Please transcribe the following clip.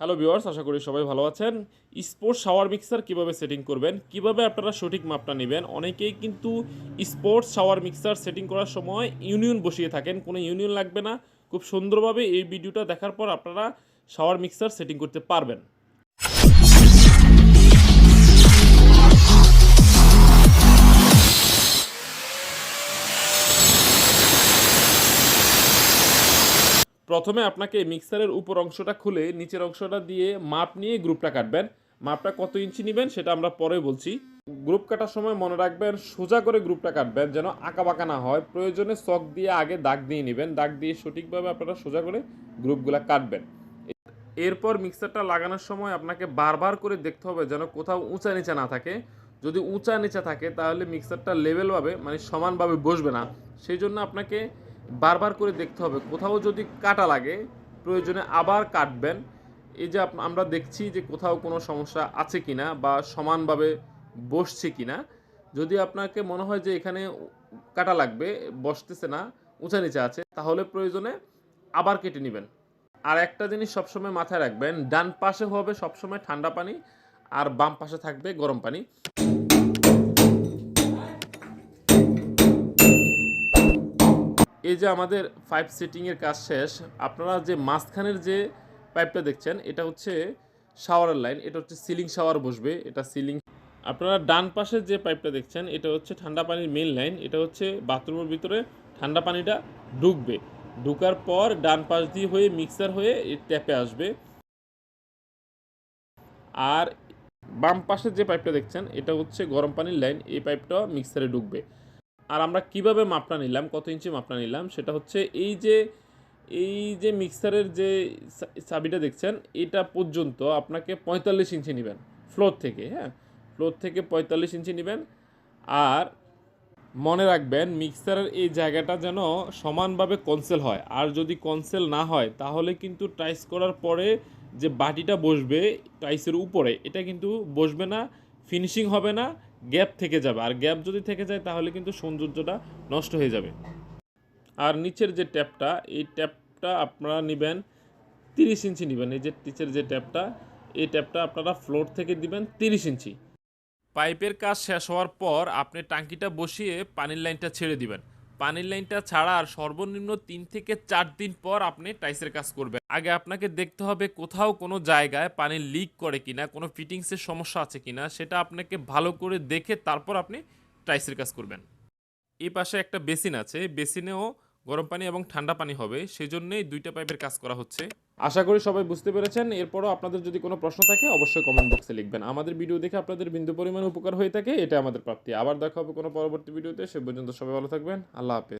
Hello viewers, আশা করি সবাই ভালো আছেন। স্পোর্টস শাওয়ার মিক্সার কীভাবে সেটিং করবেন, কীভাবে আপনারা সঠিক মাপটা নেবেন, অনেকেই কিন্তু স্পোর্টস শাওয়ার মিক্সার সেটিং করার সময় ইউনিয়ন বসিয়ে থাকেন, কোনো ইউনিয়ন লাগবে না। খুব সুন্দরভাবে এই ভিডিওটা দেখার পর আপনারা শাওয়ার মিক্সার সেটিং করতে পারবেন। প্রথমে আপনাকে মিক্সারের উপর অংশটা খুলে নিচের অংশটা দিয়ে মাপ নিয়ে গ্রুপটা কাটবেন। মাপটা কত ইঞ্চি নেবেন সেটা আমরা পরে বলছি। গ্রুপ কাটার সময় মনে রাখবেন, সোজা করে গ্রুপটা কাটবেন যেন আঁকা বাঁকা না হয়। প্রয়োজনে চক দিয়ে আগে দাগ দিয়ে নেবেন। দাগ দিয়ে সঠিকভাবে আপনারা সোজা করে গ্রুপগুলো কাটবেন। এরপর মিক্সারটা লাগানোর সময় আপনাকে বারবার করে দেখতে হবে যেন কোথাও উঁচা নিচা না থাকে। যদি উঁচা নিচা থাকে তাহলে মিক্সারটা লেভেলভাবে মানে সমানভাবে বসবে না। সেই জন্য আপনাকে বারবার করে দেখতে হবে। কোথাও যদি কাটা লাগে, প্রয়োজনে আবার কাটবেন। এই যে আমরা দেখছি যে কোথাও কোনো সমস্যা আছে কি না বা সমানভাবে বসছে কি না যদি আপনাকে মনে হয় যে এখানে কাটা লাগবে, বসতেছে না, উঁচা নিচে আছে, তাহলে প্রয়োজনে আবার কেটে নেবেন। আর একটা জিনিস সবসময় মাথায় রাখবেন, ডান পাশে হবে সবসময় ঠান্ডা পানি, আর বাম পাশে থাকবে গরম পানি। এই যে আমাদের পাইপ সেটিংয়ের কাজ শেষ, আপনারা যে মাঝখানের যে পাইপটা দেখছেন, এটা হচ্ছে শাওয়ারের লাইন এটা হচ্ছে সিলিং শাওয়ার বসবে, এটা সিলিং আপনারা ডান পাশের যে পাইপটা দেখছেন, এটা হচ্ছে ঠান্ডা পানির মেন লাইন এটা হচ্ছে বাথরুমের ভিতরে ঠান্ডা পানিটা ঢুকবে। ঢুকার পর ডান পাশ দিয়ে হয়ে মিক্সার হয়ে ট্যাপে আসবে। আর বাম পাশের যে পাইপটা দেখছেন, এটা হচ্ছে গরম পানির লাইন এই পাইপটা মিক্সারে ঢুকবে। আর আমরা কীভাবে মাপটা নিলাম, কত ইঞ্চি মাপটা নিলাম, সেটা হচ্ছে এই যে এই যে মিক্সারের যে চাবিটা দেখছেন, এটা পর্যন্ত আপনাকে পঁয়তাল্লিশ ইঞ্চি নেবেন, ফ্লোর থেকে হ্যাঁ? ফ্লোর থেকে পঁয়তাল্লিশ ইঞ্চি নেবেন আর মনে রাখবেন মিক্সারের এই জায়গাটা যেন সমানভাবে কনসেল হয়। আর যদি কনসেল না হয়, তাহলে কিন্তু টাইস করার পরে যে বাটিটা বসবে টাইসের উপরে, এটা কিন্তু বসবে না, ফিনিশিং হবে না গ্যাপ থেকে যাবে। আর গ্যাপ যদি থেকে যায়, তাহলে কিন্তু সৌন্দর্যটা নষ্ট হয়ে যাবে। আর নিচের যে ট্যাপটা, এই ট্যাপটা আপনারা নেবেন তিরিশ ইঞ্চি নেবেন। এই যে নিচের যে ট্যাপটা, এই ট্যাপটা আপনারা ফ্লোর থেকে দিবেন তিরিশ ইঞ্চি। পাইপের কাজ শেষ হওয়ার পর আপনি টাঙ্কিটা বসিয়ে পানির লাইনটা ছেড়ে দিবেন। পানির লাইনটা ছাড়ার সর্বনিম্ন তিন থেকে চার দিন পর আপনি টাইসের কাজ করবেন। আগে আপনাকে দেখতে হবে কোথাও কোনো জায়গায় পানি লিক করে কিনা, কোনো ফিটিংসের সমস্যা আছে কিনা, সেটা আপনাকে ভালো করে দেখে তারপর আপনি টাইসের কাজ করবেন। এ পাশে একটা বেসিন আছে, বেসিনেও গরম পানি এবং ঠান্ডা পানি হবে, সেজন্যই দুইটা পাইপের কাজ করা হচ্ছে। আশা করি সবাই বুঝতে পেরেছেন। এরপরও আপনাদের যদি কোনো প্রশ্ন থাকে, অবশ্যই কমেন্ট বক্সে লিখবেন। আমাদের ভিডিও দেখে আপনাদের বিন্দু পরিমাণ উপকার হয়ে থাকে এটা আমাদের প্রাপ্তি। আবার দেখা হবে কোনো পরবর্তী ভিডিওতে সে পর্যন্ত সবাই ভালো থাকবেন। আল্লাহ হাফেজ।